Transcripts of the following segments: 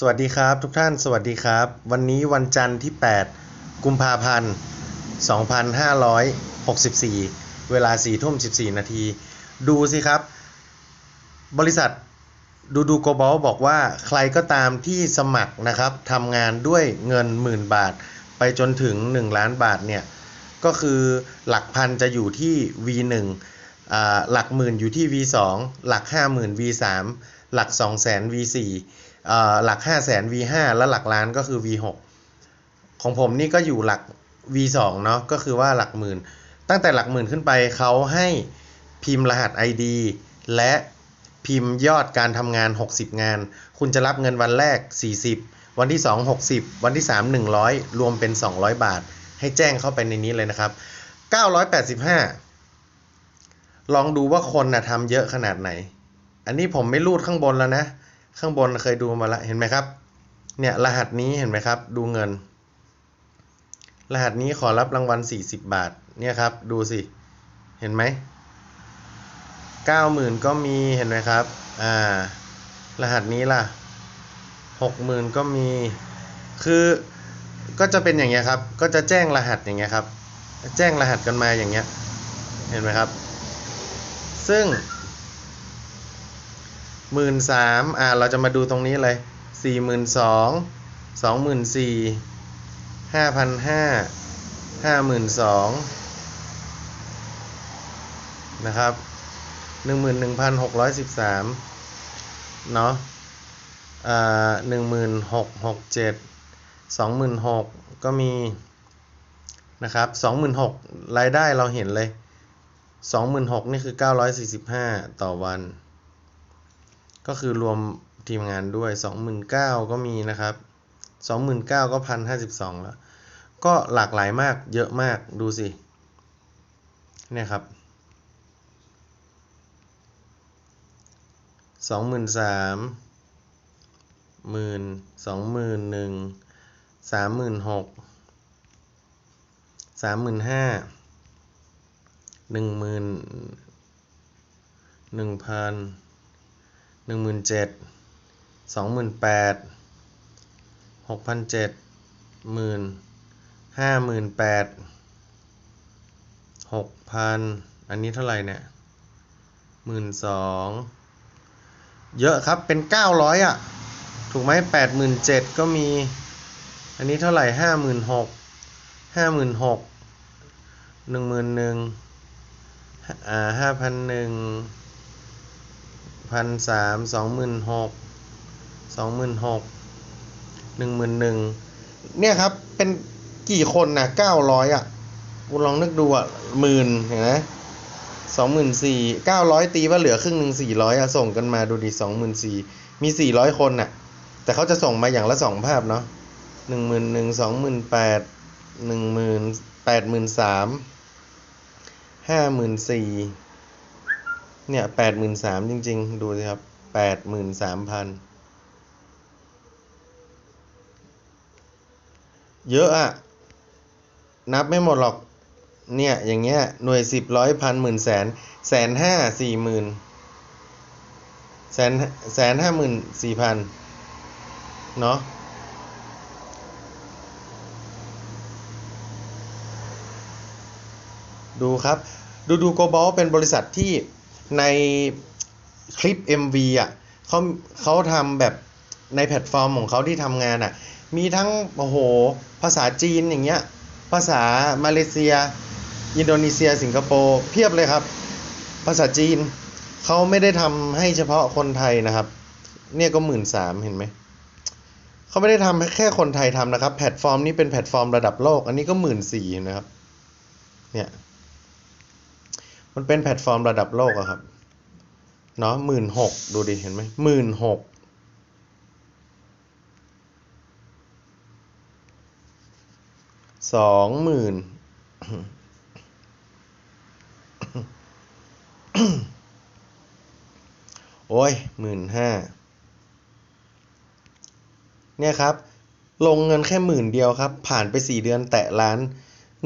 สวัสดีครับ ทุกท่านสวัสดีครับ วันนี้วันจันทร์ที่ 8 กุมภาพันธ์ 2564 เวลา4ทุ่ม 14 นาที ดูสิครับ บริษัทดูดูโกบอลบอกว่าใครก็ตามที่สมัครนะครับทำงานด้วยเงินหมื่นบาท ไปจนถึง 1 ล้านบาทเนี่ย ก็คือหลักพันจะอยู่ที่ V1 หลักหมื่นอยู่ที่ V2 หลัก 50,000 V3 หลัก 200,000 V4 อ่หลัก 5 0 0 0 0 V5 และหลักล้านก็คือ V6 ของผมนี่ก็อยู่หลัก V2 เนาะก็คือว่าหลักหมื่น ตั้งแต่หลักหมื่นขึ้นไปเขาให้พิมพ์รหัส ID และพิมพ์ยอดการทำงาน 60 งาน คุณจะรับเงินวันแรก 40 วันที่ 2 60 วันที่ 3 100 รวมเป็น 200 บาท ให้แจ้งเข้าไปในนี้เลยนะครับ 985 ลองดูว่าคนนะทำเยอะขนาดไหน อันนี้ผมไม่รูดข้างบนแล้วนะ ข้างบนเคยดูมาแล้วเห็นไหมครับ เนี่ยรหัสนี้เห็นไหมครับ ดูเงิน รหัสนี้ขอรับรางวัล 40 บาท เนี่ยครับ ดูสิ เห็นไหม90,000ก็มีเห็นไหมครับ อ่า รหัสนี้ล่ะ60,000ก็มี คือก็จะเป็นอย่างเงี้ยครับ ก็จะแจ้งรหัสอย่างเงี้ยครับ แจ้งรหัสกันมาอย่างเงี้ย เห็นไหมครับ ซึ่ง หมื่นสามอ่าเราจะมาดูตรงนี้เลยสี่หมื่นสองสองหมื่นสี่ห้าพันห้าห้าหมื่นสองนะครับหนึ่งหมื่นหนึ่งพันหกร้อยสิบสามเนาะอ่าหนึ่งหมื่นหกหกเจ็ดสองหมื่นหกก็มีนะครับสองหมื่นหกรายได้เราเห็นเลยสองหมื่นหกนี่คือเก้าร้อยสี่สิบห้าต่อวัน ก็คือรวมทีมงานด้วย 29,000 ก็มีนะครับ 29,000 ก็1,052แล้ว ก็หลากหลายมากเยอะมากดูสิ เนี่ยครับ23,000หมื่นสองหมื่นหนึ่งสามหมื่นหกสามหมื่นห้าหนึ่งหมื่นหนึ่งพัน หนึ่งหมื่นเจ็ดสองหมื่นแปดหกพันเจ็ดหมื่นห้าหมื่นแปดหกพันอันนี้เท่าไหร่เนี่ยหมื่นสองเยอะครับเป็นเก้าร้อยอะ ถูกไหมแปดหมื่นเจ็ดก็มี อันนี้เท่าไหร่ห้าหมื่นหกห้าหมื่นหกหนึ่งหมื่นหนึ่งอ่าห้าพันหนึ่ง พันสามสองหมื่นหกสองหมื่นหกหนึ่งหมื่นหนึ่งเนี่ยครับเป็นกี่คนนะเก้าร้อยอะคุณลองนึกดูอะหมื่นเห็นไหมสองหมื่นสี่เก้าร้อยตีว่าเหลือครึ่งหนึ่งสี่ร้อยอะส่งกันมาดูดิสองหมื่นสี่มีสี่ร้อยคนน่ะ แต่เขาจะส่งมาอย่างละสองภาพเนาะหนึ่งหมื่นหนึ่งสองหมื่นแปดหนึ่งหมื่นแปดหมื่นสามห้าหมื่นสี่ เนี่ยแปดหมื่นสามจริง ๆ ดูสิครับแปดหมื่นสามพันเยอะอะ นับไม่หมดหรอก เนี่ย อย่างเงี้ย หน่วยสิบร้อยพันหมื่นแสน แสนห้าสี่หมื่นแสนแสนห้าหมื่นสี่พันเนาะดูครับ ดูดูโกบอลเป็นบริษัทที่ ในคลิป MV อะเขาเขาทำแบบในแพลตฟอร์มของเขาที่ทำงานอะ มีทั้งโอ้โห ภาษาจีนอย่างเงี้ย ภาษามาเลเซีย อินโดนีเซีย สิงคโปร์เพียบเลยครับ ภาษาจีนเขาไม่ได้ทำให้เฉพาะคนไทยนะครับ เนี่ยก็หมื่นสามเห็นไหมเขาไม่ได้ทำแค่คนไทยทำนะครับ แพลตฟอร์มนี้เป็นแพลตฟอร์มระดับโลก อันนี้ก็หมื่นสี่นะครับ เนี่ย มันเป็นแพลตฟอร์มระดับโลกอะครับ เนาะหมื่นหกดูดิ เห็นไหมหมื่นหกสองหมื่นโอ้ยหมื่นห้าเนี่ยครับ ลงเงินแค่หมื่นเดียวครับ ผ่านไปสี่เดือนแตะล้าน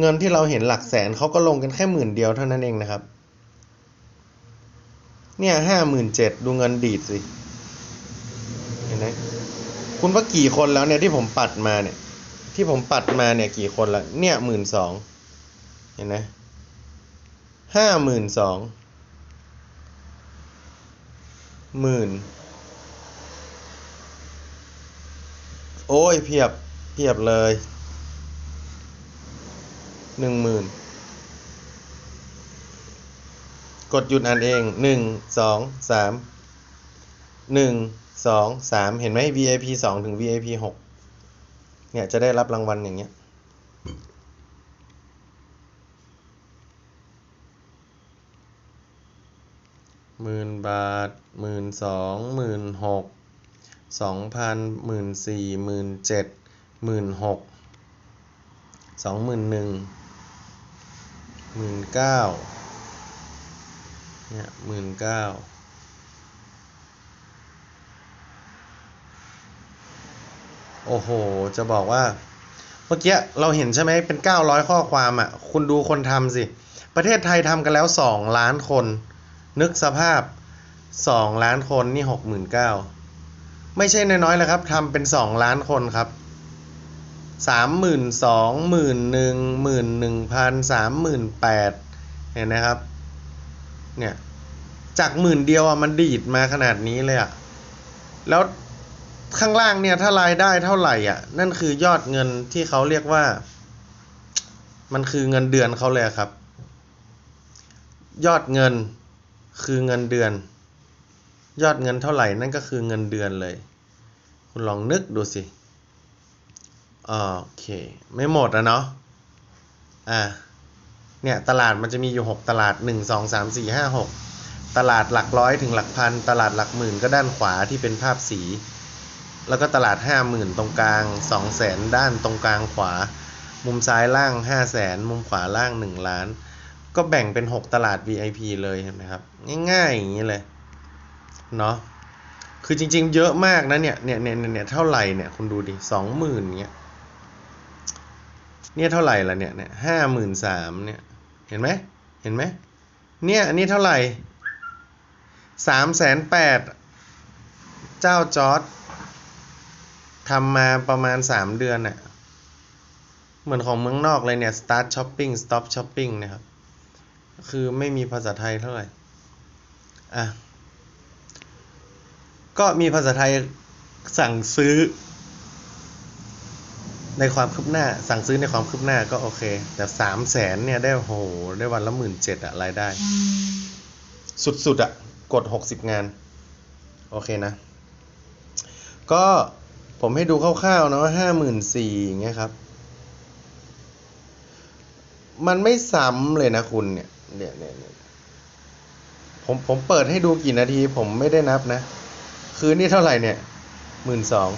เงินที่เราเห็นหลักแสนเขาก็ลงกันแค่หมื่นเดียวเท่านั้นเองนะครับ เนี่ยห้าหมื่นเจ็ดดูเงินดีดสิ เห็นไหมคุณว่ากี่คนแล้วเนี่ยที่ผมปัดมาเนี่ย ที่ผมปัดมาเนี่ยกี่คนละเนี่ยหมื่นสองเห็นไหมห้าหมื่นสองหมื่นโอ้ยเพียบเพียบเลยหนึ่งหมื่น กดหยุดอ่านเองหนึ่งสองสามหนึ่งสองสามเห็นไหม VIP สองถึง VIP หกเนี่ย จะได้รับรางวัลอย่างเงี้ยหมื่นบาทหมื่นสองหมื่นหกสองพันหมื่นสี่หมื่นเจ็ดหมื่นหกสองหมื่นหนึ่งหมื่นเก้า เนี่ยหมื่นเก้าโอ้โห จะบอกว่า เมื่อกี้เราเห็นใช่ไหมเป็น 900 ข้อความอะ คุณดูคนทำสิ ประเทศไทยทำกันแล้ว 2 ล้านคน นึกสภาพ 2 ล้านคนนี่ 69,000ไม่ใช่น้อยๆเลยครับทำเป็น 2 ล้านคนครับ 32,000 11,000 11,000 38,000เห็นไหมครับ เนี่ย จากหมื่นเดียวอะมันดีดมาขนาดนี้เลยอะแล้วข้างล่างเนี่ยถ้ารายได้เท่าไหร่อะ นั่นคือยอดเงินที่เขาเรียกว่า มันคือเงินเดือนเขาเลยอะครับ ยอดเงินคือเงินเดือน ยอดเงินเท่าไหร่นั่นก็คือเงินเดือนเลย คุณลองนึกดูสิโอเค ไม่หมดอะเนาะอะ เนี่ยตลาดมันจะมีอยู่ 6 ตลาด 1 2 3 4 5 6 ตลาดหลักร้อยถึงหลักพัน ตลาดหลักหมื่นก็ด้านขวาที่เป็นภาพสี แล้วก็ตลาด 50,000 ตรงกลาง 200,000 ด้านตรงกลางขวา มุมซ้ายล่าง 500,000 มุมขวาล่าง 1 ล้าน ก็แบ่งเป็น 6 ตลาด VIP เลยเห็นไหมครับ ง่ายๆ อย่างนี้เลย เนาะคือจริง ๆ เยอะมากนะเนี่ยเนี่ยเนี่ยเนี่ยเท่าไหร่เนี่ยคุณดูดิสองหมื่นเงี้ยเนี่ยเท่าไหร่ละเนี่ยเนี่ยห้าหมื่นสามเนี่ย เห็นไหมเห็นไหมเนี่ยอันนี้เท่าไหร่สามแสนแปดเจ้าจอร์ดทำมาประมาณสามเดือนน่ะเหมือนของเมืองนอกเลยเนี่ย start shopping stop shopping นะครับ คือไม่มีภาษาไทยเท่าไหร่ อะ ก็มีภาษาไทยสั่งซื้อ ในความคืบหน้าสั่งซื้อในความคืบหน้าก็โอเค แต่สามแสนเนี่ยได้โหได้วันละหมื่นเจ็ดอะรายได้ สุดๆอะกดหกสิบงาน โอเคนะ ก็ผมให้ดูคร่าวๆเนาะห้าหมื่นสี่อย่างเงี้ยครับ มันไม่ซ้ำเลยนะคุณเนี่ยเนี่ยเนี่ยผมผมเปิดให้ดูกี่นาทีผมไม่ได้นับนะ คือนี่เท่าไหร่เนี่ยหมื่นสอง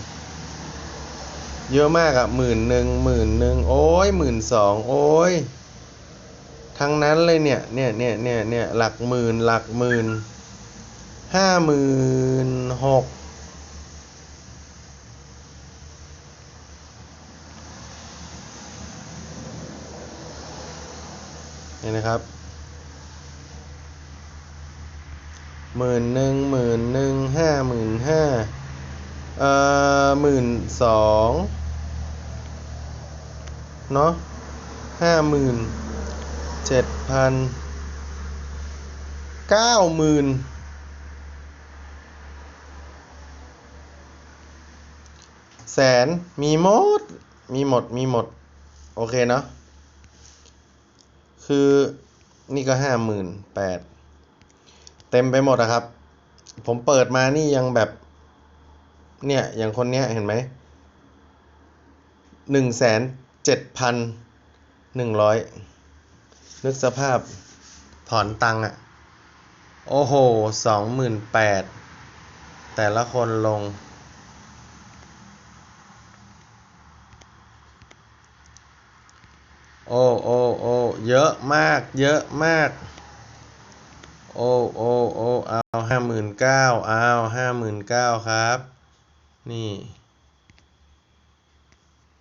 เยอะมากอะหมื่นหนึ่งหมื่นหนึ่งโอ้ยหมื่นสองโอ้ยทั้งนั้นเลยเนี่ยเนี่ยเนี่ยเนี่ยเนี่ยหลักหมื่นหลักหมื่นห้าหมื่นหกเนี่ยนะครับหมื่นหนึ่งหมื่นหนึ่งห้าหมื่นห้าเอ่อหมื่นสอง เนาะห้าหมื่นเจ็ดพันเก้าหมื่นแสนมีหมด มีหมด มีหมด โอเคเนาะคือนี่ก็ห้าหมื่นแปดเต็มไปหมดอะครับ ผมเปิดมานี่ยังแบบ เนี่ย อย่างคนเนี้ยเห็นไหมหนึ่งแสน เจ็ดพันหนึ่งร้อยนึกสภาพถอนตังอะโอ้โหสองหมื่นแปดแต่ละคนลง โอ้โอ้โอ้เยอะมาก เยอะมาก โอ้โอ้โอ้เอาห้าหมื่นเก้าเอาห้าหมื่นเก้าครับ นี่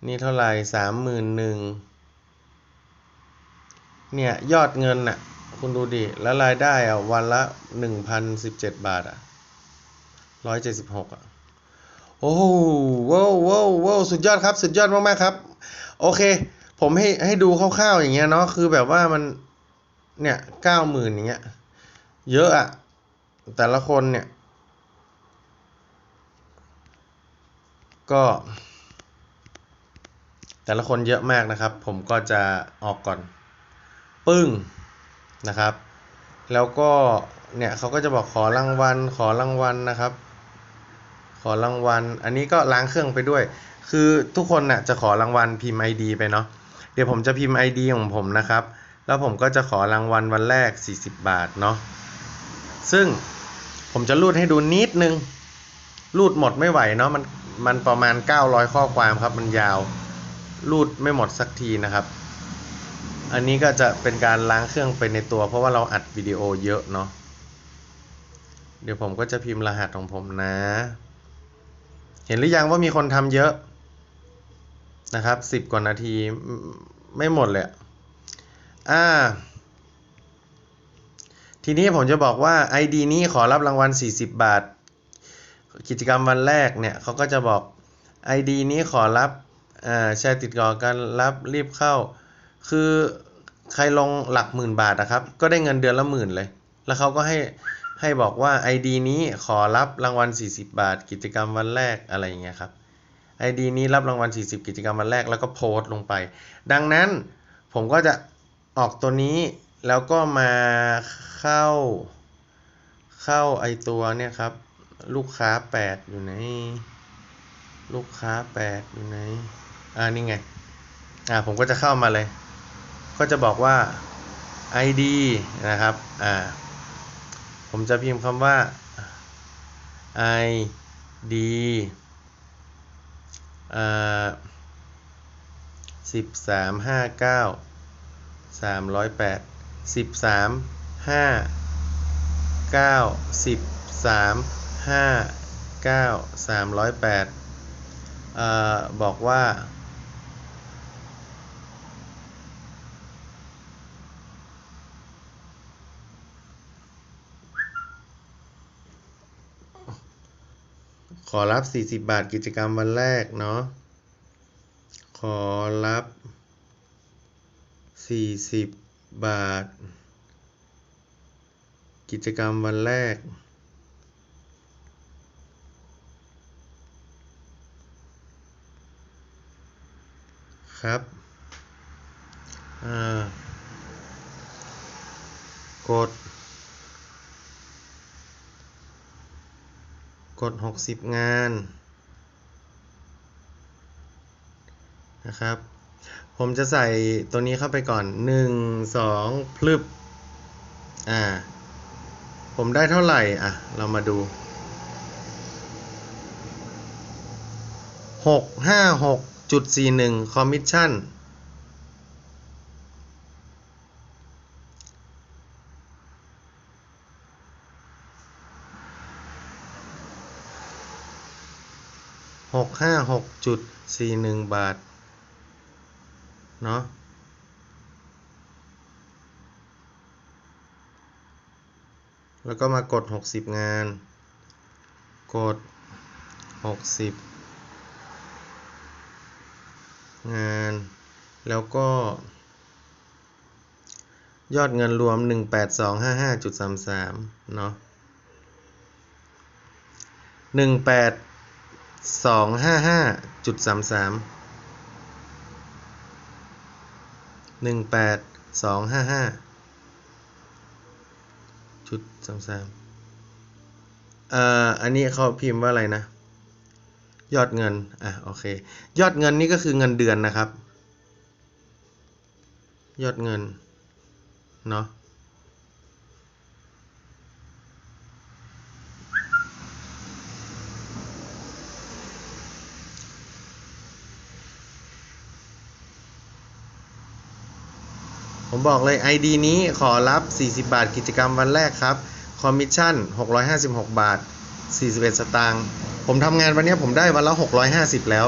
นี่เท่าไหร่สามหมื่นหนึ่งเนี่ยยอดเงินน่ะ คุณดูดิ แล้วรายได้อะวันละหนึ่งพันสิบเจ็ดบาทอะร้อยเจ็ดสิบหกอะ โอ้โหว้าวว้าวว้าวสุดยอดครับ สุดยอดมากๆครับ โอเค ผมให้ให้ดูคร่าวๆอย่างเงี้ยเนาะคือแบบว่ามันเนี่ยเก้าหมื่นอย่างเงี้ย เยอะอะแต่ละคนเนี่ย ก็ แต่ละคนเยอะมากนะครับ ผมก็จะออกก่อน ปึ้งนะครับ แล้วก็เนี่ยเขาก็จะบอกขอรางวัล ขอรางวัลนะครับ ขอรางวัล อันนี้ก็ล้างเครื่องไปด้วย คือทุกคนน่ะจะขอรางวัลพิมพ์ ID ไปเนาะ เดี๋ยวผมจะพิมพ์ ID ของผมนะครับ แล้วผมก็จะขอรางวัลวันแรก 40 บาทเนาะ ซึ่งผมจะรูดให้ดูนิดนึง รูดหมดไม่ไหวเนาะ มันมันประมาณ 900 ข้อความครับ มันยาว รูดไม่หมดสักทีนะครับ อันนี้ก็จะเป็นการล้างเครื่องไปในตัว เพราะว่าเราอัดวิดีโอเยอะเนาะ เดี๋ยวผมก็จะพิมพ์รหัสของผมนะ เห็นหรือยังว่ามีคนทำเยอะนะครับสิบกว่านาทีไม่หมดเลยอะอ่า ทีนี้ผมจะบอกว่า ID นี้ขอรับรางวัล 40 บาท กิจกรรมวันแรกเนี่ยเขาก็จะบอก ID นี้ขอรับ อ่าแชร์ติดต่อกันรับรีบเข้า คือใครลงหลักหมื่นบาทนะครับ ก็ได้เงินเดือนละหมื่นเลย แล้วเขาก็ให้ให้บอกว่า ID นี้ขอรับรางวัล 40 บาท กิจกรรมวันแรกอะไรอย่างเงี้ยครับ ID นี้รับรางวัล 40 กิจกรรมวันแรกแล้วก็โพสต์ลงไป ดังนั้นผมก็จะออกตัวนี้แล้วก็มาเข้า เข้าไอตัวเนี่ยครับ ลูกค้า 8 อยู่ไหน ลูกค้า 8 อยู่ไหน อ่านี่ไง อ่าผมก็จะเข้ามาเลย ก็จะบอกว่า ID นะครับ อ่า ผมจะพิมพ์คำว่า ID อ่าสิบสามห้าเก้าสามร้อยแปดสิบสามห้าเก้าสิบสามห้าเก้าสามร้อยแปดอ่าบอกว่า อรับ 40 บาทกิจกรรมวันแรกเนาะ ขอรับ 40 บาท กิจกรรมวันแรก ครับ อ่า กด กด 60 งานนะครับ ผมจะใส่ตัวนี้เข้าไปก่อน 1 2 พลึบ อ่า ผมได้เท่าไหร่ อะ เรามาดู 656.41 คอมมิชชั่น ห้าหกจุดสี่หนึ่งบาท เนาะแล้วก็มากดหกสิบงาน กดหกสิบงาน แล้วก็ ยอดเงินรวมหนึ่งแปดสองห้าห้าจุดสามสามเนาะหนึ่งแปด สองห้าห้าจุดสามสามหนึ่งแปดสองห้าห้าจุดสามสามเอ่ออันนี้เขาพิมพ์ว่าอะไรนะ ยอดเงิน อะ โอเค ยอดเงินนี่ก็คือเงินเดือนนะครับ ยอดเงิน เนาะ บอกเลย ID นี้ขอรับ 40 บาทกิจกรรมวันแรกครับ คอมมิชชั่น 656 บาท 41 สตางค์ผมทำงานวันนี้ผมได้วันละ 650 แล้ว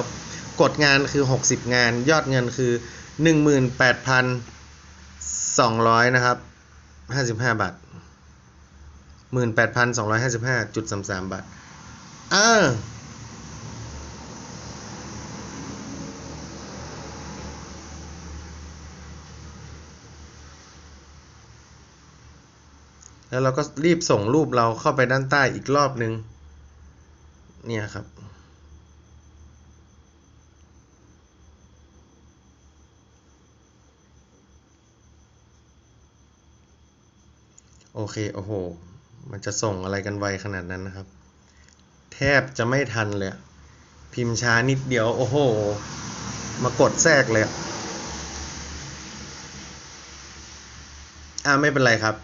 กดงานคือ 60 งาน ยอดเงินคือ 18,200 นะครับ 55 บาท 18,255.33 บาทอ่า แล้วเราก็รีบส่งรูปเราเข้าไปด้านใต้อีกรอบนึง เนี่ยครับ โอเค โอ้โห มันจะส่งอะไรกันไวขนาดนั้นนะครับ แทบจะไม่ทันเลย พิมพ์ช้านิดเดียว โอ้โห มากดแทรกเลยอะอ่าไม่เป็นไรครับ